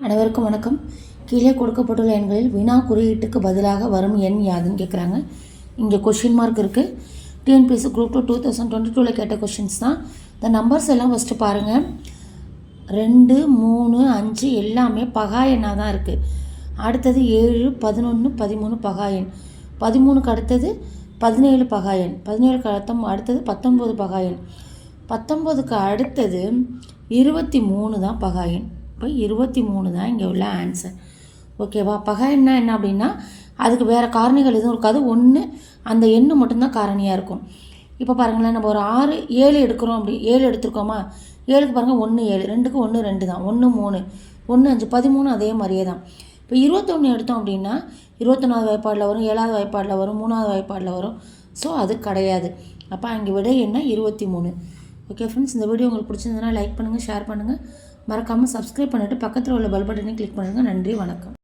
அனைவருக்கும் வணக்கம். கீழே கொடுக்கப்பட்டுள்ள எண்களில் வினா குறியீட்டுக்கு பதிலாக வரும் எண் யாதுன்னு கேட்குறாங்க இங்கே கொஷின் மார்க் இருக்குது TNPSC group two two thousand twenty டூவில் கேட்ட கொஷின்ஸ் தான். இந்த நம்பர்ஸ் எல்லாம் ஃபஸ்ட்டு பாருங்கள் ரெண்டு மூணு அஞ்சு எல்லாமே பகா எண்ணாக தான் இருக்குது அடுத்தது ஏழு பதினொன்று பதிமூணு பகாயன் பதிமூணுக்கு அடுத்தது பதினேழு பகாயன் பதினேழுக்கு அடுத்த அடுத்தது பத்தொம்போது பகாயன் பத்தொம்போதுக்கு அடுத்தது இருபத்தி மூணு தான் பகாயன் இப்போ இருபத்தி மூணு தான் இங்கே உள்ள ஆன்சர் ஓகேவா பகை என்ன அப்படின்னா அதுக்கு வேறு காரணிகள் எதுவும் இருக்காது. ஒன்று அந்த எண்ணு மட்டும்தான் காரணியாக இருக்கும். இப்போ பாருங்களேன் நம்ம ஒரு ஆறு ஏழு எடுக்கிறோம் அப்படி ஏழு எடுத்திருக்கோமா? ஏழுக்கு பாருங்கள் ஒன்று ஏழு. ரெண்டுக்கு ஒன்று ரெண்டு தான். ஒன்று மூணு. ஒன்று அஞ்சு பதிமூணு அதே மாதிரியே தான். இப்போ இருபத்தொன்று எடுத்தோம் அப்படின்னா இருபத்தொன்னாவது வாய்ப்பாடில் வரும் ஏழாவது வாய்ப்பாடில் வரும் மூணாவது வாய்ப்பாடில் வரும். ஸோ அது கிடையாது. அப்போ அங்கே விட என்ன? இருபத்தி மூணு. ஓகே ஃப்ரெண்ட்ஸ் இந்த வீடியோ உங்களுக்கு பிடிச்சிருந்ததுன்னா லைக் பண்ணுங்கள் ஷேர் பண்ணுங்கள் மறக்காமல் சப்ஸ்கிரைப் பண்ணிவிட்டு பக்கத்தில் உள்ள பல் பட்டனையும் கிளிக் பண்ணுங்கள் நன்றி வணக்கம்.